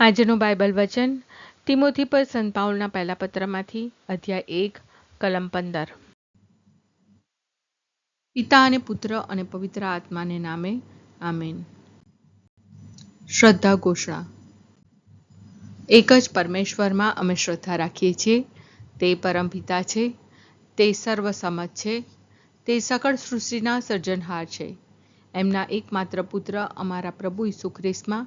આજનું બાઇબલ વચન, તિમોથી પર સંત પાઉલના પહેલા પત્રમાંથી, અધ્યાય એક, કલમ પંદર. પિતા અને પુત્ર અને પવિત્ર આત્માને નામે, આમેન. શ્રદ્ધા ઘોષણા. એક જ પરમેશ્વરમાં અમે શ્રદ્ધા રાખીએ છીએ, તે પરમપિતા છે, તે સર્વસમજ છે, તે સકળ સૃષ્ટિના સર્જનહાર છે. એમના એકમાત્ર પુત્ર અમારા પ્રભુ ઈસુ ખ્રિસ્તમાં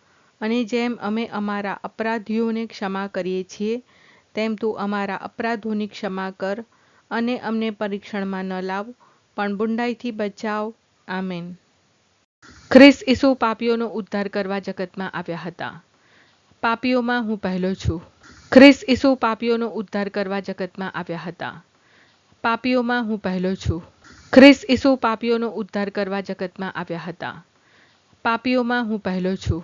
અને જેમ અમે અમારા અપરાધીઓને ક્ષમા કરીએ છીએ, તેમ તું અમારા અપરાધોની ક્ષમા કર અને અમને પરીક્ષણમાં ન લાવ, પણ બુંડાઈથી બચાવ. આમેન. ખ્રિસ ઈસુ પાપીઓનો ઉદ્ધાર કરવા જગતમાં આવ્યા હતા. પાપીઓમાં હું પહેલો છું. ખ્રિસ ઈસુ પાપીઓનો ઉદ્ધાર કરવા જગતમાં આવ્યા હતા. પાપીઓમાં હું પહેલો છું. ખ્રિસ ઈસુ પાપીઓનો ઉદ્ધાર કરવા જગતમાં આવ્યા હતા. પાપીઓમાં હું પહેલો છું.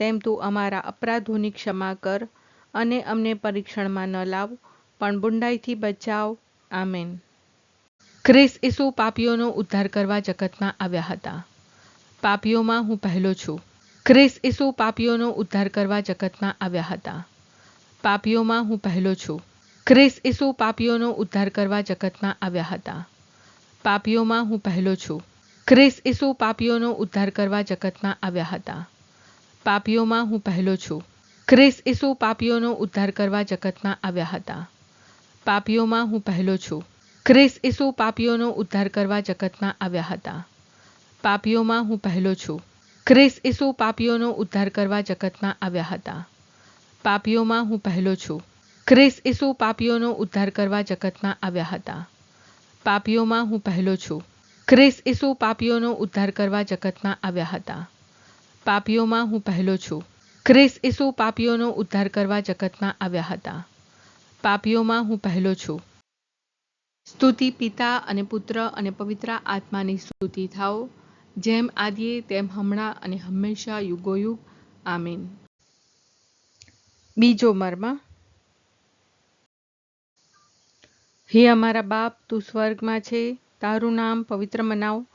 તેમ તું અમારા અપરાધોની ક્ષમા કર અને અમને પરીક્ષણમાં ન લાવ, પણ બુંડાઈથી બચાવ. આમેન. ખ્રિસ ઈસુ પાપીઓનો ઉદ્ધાર કરવા જગતમાં આવ્યા હતા. પાપીઓમાં હું પહેલો છું. ખ્રિસ ઈસુ પાપીઓનો ઉદ્ધાર કરવા જગતમાં આવ્યા હતા. પાપીઓમાં હું પહેલો છું. ખ્રિસ ઈસુ પાપીઓનો ઉદ્ધાર કરવા જગતમાં આવ્યા હતા. પાપીઓમાં હું પહેલો છું. ખ્રિસ ઈસુ પાપીઓનો ઉદ્ધાર કરવા જગતમાં આવ્યા હતા. પાપીઓમાં હું પહેલો છું. ખ્રિસ ઈસુ પાપીઓનો ઉદ્ધાર કરવા જગતમાં આવ્યા હતા. પાપીઓમાં હું પહેલો છું. ખ્રિસ ઈસુ પાપીઓનો ઉદ્ધાર કરવા જગતમાં આવ્યા હતા. પાપીઓમાં હું પહેલો છું. ખ્રિસ ઈસુ પાપીઓનો ઉદ્ધાર કરવા જગતમાં આવ્યા હતા. પાપીઓમાં હું પહેલો છું. ખ્રિસ ઈસુ પાપીઓનો ઉદ્ધાર કરવા જગતમાં આવ્યા હતા. પાપીઓમાં હું પહેલો છું. ખ્રિસ ઈસુ પાપીઓનો ઉદ્ધાર કરવા જગતમાં આવ્યા હતા. પાપીઓમાં હું પહેલો છું. ખ્રિસ ઈસુ પાપીઓનો ઉદ્ધાર કરવા જગતમાં આવ્યા હતા. પાપીઓમાં હું પહેલો છું. સ્તુતિ પિતા અને પુત્ર અને પવિત્ર આત્માની સ્તુતિ થાઓ, જેમ આદિએ તેમ હમણાં અને હંમેશા યુગોયુગ. આમીન. બીજો મર્મ. હે અમારા બાપ, તું સ્વર્ગમાં છે. તારું નામ પવિત્ર મનાવ.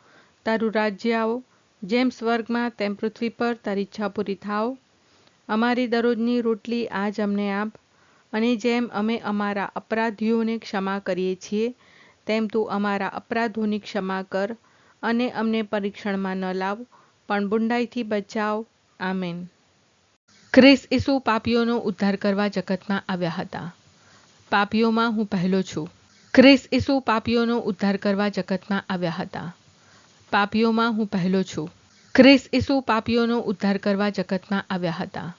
તારું રાજ્ય આવો. જેમ સ્વર્ગમાં તેમ પૃથ્વી પર તારી ઈચ્છા પૂરી થાવ અમારી દરરોજની રોટલી આજ અમને આપ. અને જેમ અમે અમારા અપરાધીઓને ક્ષમા કરીએ છીએ, તેમ તું અમારા અપરાધોની ક્ષમા કર અને અમને પરીક્ષણમાં ન લાવ, પણ બુંડાઈથી બચાવ. આમેન. ખ્રિસ ઈસુ પાપીઓનો ઉદ્ધાર કરવા જગતમાં આવ્યા હતા. પાપીઓમાં હું પહેલો છું. ખ્રિસ ઈસુ પાપીઓનો ઉદ્ધાર કરવા જગતમાં આવ્યા હતા. પાપીઓમાં હું પહેલો છું. ખ્રિસ ઈસુ પાપીઓનો ઉદ્ધાર કરવા જગતમાં આવ્યા હતા.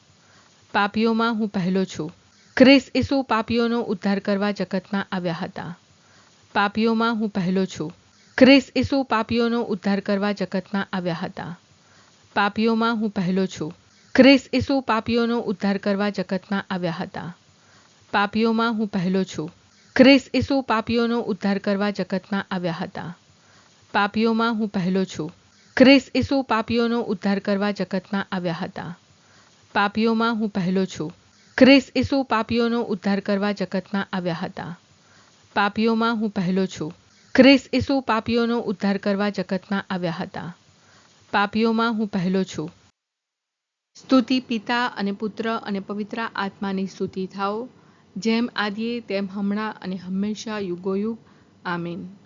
પાપીઓમાં હું પહેલો છું. ખ્રિસ ઈસુ પાપીઓનો ઉદ્ધાર કરવા જગતમાં આવ્યા હતા. પાપીઓમાં હું પહેલો છું. ખ્રિસ ઈસુ પાપીઓનો ઉદ્ધાર કરવા જગતમાં આવ્યા હતા. પાપીઓમાં હું પહેલો છું. ખ્રિસ ઈસુ પાપીઓનો ઉદ્ધાર કરવા જગતમાં આવ્યા હતા. પાપીઓમાં હું પહેલો છું. ખ્રિસ ઈસુ પાપીઓનો ઉદ્ધાર કરવા જગતમાં આવ્યા હતા. પાપીઓમાં હું પહેલો છું. ખ્રિસ ઈસુ પાપીઓનો ઉદ્ધાર કરવા જગતમાં આવ્યા હતા. પાપીઓમાં હું પહેલો છું. ખ્રિસ ઈસુ પાપીઓનો ઉદ્ધાર કરવા જગતમાં આવ્યા હતા. પાપીઓમાં હું પહેલો છું. ખ્રિસ ઈસુ પાપીઓનો ઉદ્ધાર કરવા જગતમાં આવ્યા હતા. પાપીઓમાં હું પહેલો છું. સ્તુતિ પિતા અને પુત્ર અને પવિત્ર આત્માની સ્તુતિ થાઓ. જેમ આદિએ, તેમ હમણાં અને હંમેશા યુગોયુગ. આમીન.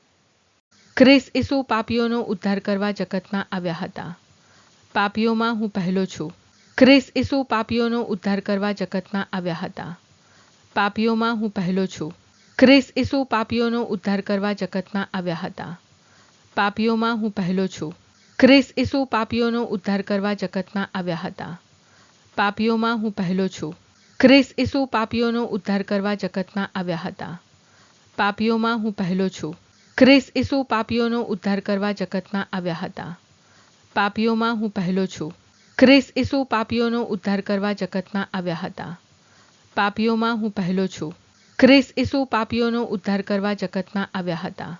ખ્રિસ ઈસુ પાપીઓનો ઉદ્ધાર કરવા જગતમાં આવ્યા હતા. પાપીઓમાં હું પહેલો છું. ખ્રિસ ઈસુ પાપીઓનો ઉદ્ધાર કરવા જગતમાં આવ્યા હતા. પાપીઓમાં હું પહેલો છું. ખ્રિસ ઈસુ પાપીઓનો ઉદ્ધાર કરવા જગતમાં આવ્યા હતા. પાપીઓમાં હું પહેલો છું. ખ્રિસ ઈસુ પાપીઓનો ઉદ્ધાર કરવા જગતમાં આવ્યા હતા. પાપીઓમાં હું પહેલો છું. ખ્રિસ ઈસુ પાપીઓનો ઉદ્ધાર કરવા જગતમાં આવ્યા હતા. પાપીઓમાં હું પહેલો છું. ખ્રિસ ઈસુ પાપીઓનો ઉદ્ધાર કરવા જગતમાં આવ્યા હતા. પાપીઓમાં હું પહેલો છું. ક્રિસ ઈસુ પાપીઓનો ઉદ્ધાર કરવા જગતમાં આવ્યા હતા. પાપીઓમાં હું પહેલો છું. ક્રિસ ઈસુ પાપીઓનો ઉદ્ધાર કરવા જગતમાં આવ્યા હતા.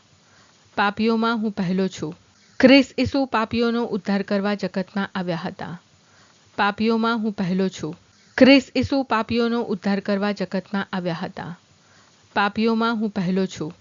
પાપીઓમાં હું પહેલો છું. ક્રિસ ઈસુ પાપીઓનો ઉદ્ધાર કરવા જગતમાં આવ્યા હતા. પાપીઓમાં હું પહેલો છું. ક્રિસ ઈસુ પાપીઓનો ઉદ્ધાર કરવા જગતમાં આવ્યા હતા. પાપીઓમાં હું પહેલો છું.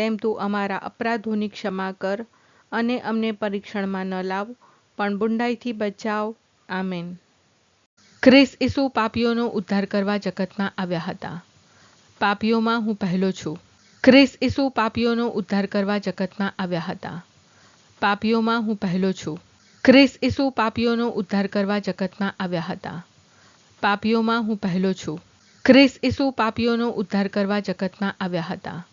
તેમ તું અમારા અપરાધોની ક્ષમા કર અને અમને પરીક્ષણમાં ન લાવ, પણ બુંડાઈથી બચાવ. આમેન. ક્રિસ ઈસુ પાપીઓનો ઉદ્ધાર કરવા જગતમાં આવ્યા હતા. પાપીઓમાં હું પહેલો છું. ક્રિસ ઈસુ પાપીઓનો ઉદ્ધાર કરવા જગતમાં આવ્યા હતા. પાપીઓમાં હું પહેલો છું. ક્રિસ ઈસુ પાપીઓનો ઉદ્ધાર કરવા જગતમાં આવ્યા હતા. પાપીઓમાં હું પહેલો છું. ક્રિસ ઈસુ પાપીઓનો ઉદ્ધાર કરવા જગતમાં આવ્યા હતા.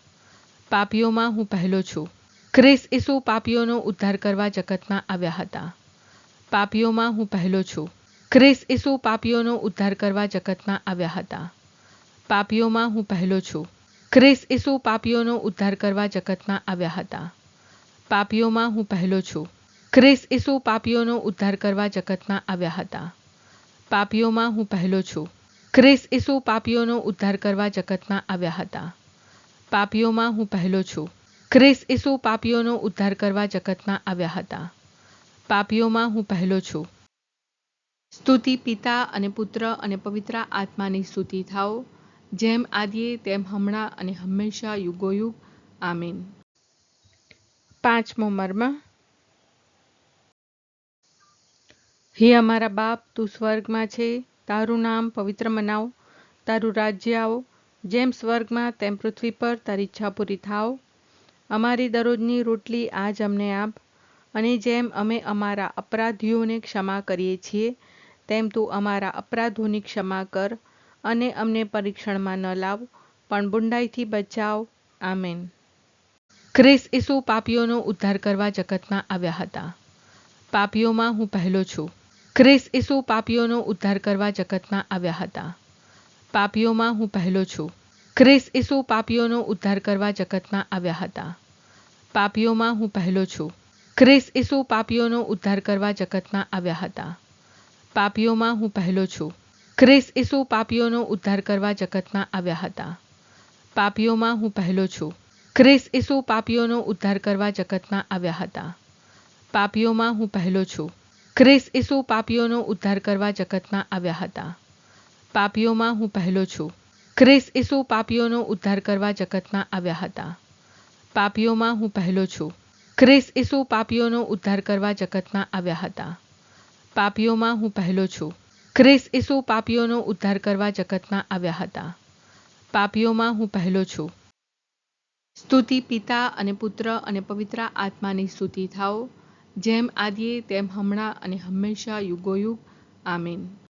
પાપીઓમાં હું પહેલો છું. ખ્રિસ ઈસુ પાપીઓનો ઉદ્ધાર કરવા જગતમાં આવ્યા હતા. પાપીઓમાં હું પહેલો છું. ખ્રિસ ઈસુ પાપીઓનો ઉદ્ધાર કરવા જગતમાં આવ્યા હતા. પાપીઓમાં હું પહેલો છું. ખ્રિસ ઈસુ પાપીઓનો ઉદ્ધાર કરવા જગતમાં આવ્યા હતા. પાપીઓમાં હું પહેલો છું. ખ્રિસ ઈસુ પાપીઓનો ઉદ્ધાર કરવા જગતમાં આવ્યા હતા. પાપીઓમાં હું પહેલો છું. ખ્રિસ ઈસુ પાપીઓનો ઉદ્ધાર કરવા જગતમાં આવ્યા હતા. પાપીઓમાં હું પહેલો છું. ક્રિસ ઈસુ પાપીઓનો ઉદ્ધાર કરવા જગતમાં આવ્યા હતા. પાપીઓમાં હું પહેલો છું. સ્તુતિ પિતા અને પુત્ર અને પવિત્ર આત્માની સ્તુતિ થાઓ. જેમ આદિએ, તેમ હમણાં અને હંમેશા યુગોયુગ. આમીન. પાંચમો મર્મ. હે અમારા બાપ, તું સ્વર્ગમાં છે. તારું નામ પવિત્ર મનાવ. તારું રાજ્ય આવો. જેમ સ્વર્ગમાં તેમ પૃથ્વી પર તારી ઈચ્છા પૂરી થાવ અમારી દરરોજની રોટલી આજ અમને આપ. અને જેમ અમે અમારા અપરાધીઓને ક્ષમા કરીએ છીએ, તેમ તું અમારા અપરાધોની ક્ષમા કર અને અમને પરીક્ષણમાં ન લાવ, પણ બુંડાઈથી બચાવ. આમેન. ખ્રિસ ઈસુ પાપીઓનો ઉદ્ધાર કરવા જગતમાં આવ્યા હતા. પાપીઓમાં હું પહેલો છું. ખ્રિસ ઈસુ પાપીઓનો ઉદ્ધાર કરવા જગતમાં આવ્યા હતા. પાપીઓમાં હું પહેલો છું. ક્રિસ ઈસુ પાપીઓનો ઉદ્ધાર કરવા જગતમાં આવ્યા હતા. પાપીઓમાં હું પહેલો છું. ક્રિસ ઈસુ પાપીઓનો ઉદ્ધાર કરવા જગતમાં આવ્યા હતા. પાપીઓમાં હું પહેલો છું. ખ્રિસ ઈસુ પાપીઓનો ઉદ્ધાર કરવા જગતમાં આવ્યા હતા. પાપીઓમાં હું પહેલો છું. ખ્રિસ ઈસુ પાપીઓનો ઉદ્ધાર કરવા જગતમાં આવ્યા હતા. પાપીઓમાં હું પહેલો છું. ખ્રિસ ઈસુ પાપીઓનો ઉદ્ધાર કરવા જગતમાં આવ્યા હતા. પાપીઓમાં હું પહેલો છું. ક્રિસ ઈસુ પાપીઓનો ઉદ્ધાર કરવા જગતમાં આવ્યા હતા. પાપીઓમાં હું પહેલો છું. ખ્રિસ ઈસુ પાપીઓનો ઉદ્ધાર કરવા જગતમાં આવ્યા હતા. પાપીઓમાં હું પહેલો છું. ખ્રિસ ઈસુ પાપીઓનો ઉદ્ધાર કરવા જગતમાં આવ્યા હતા. પાપીઓમાં હું પહેલો છું. સ્તુતિ પિતા અને પુત્ર અને પવિત્ર આત્માની સ્તુતિ થાઓ. જેમ આદિએ, તેમ હમણાં અને હંમેશા યુગોયુગ. આમીન.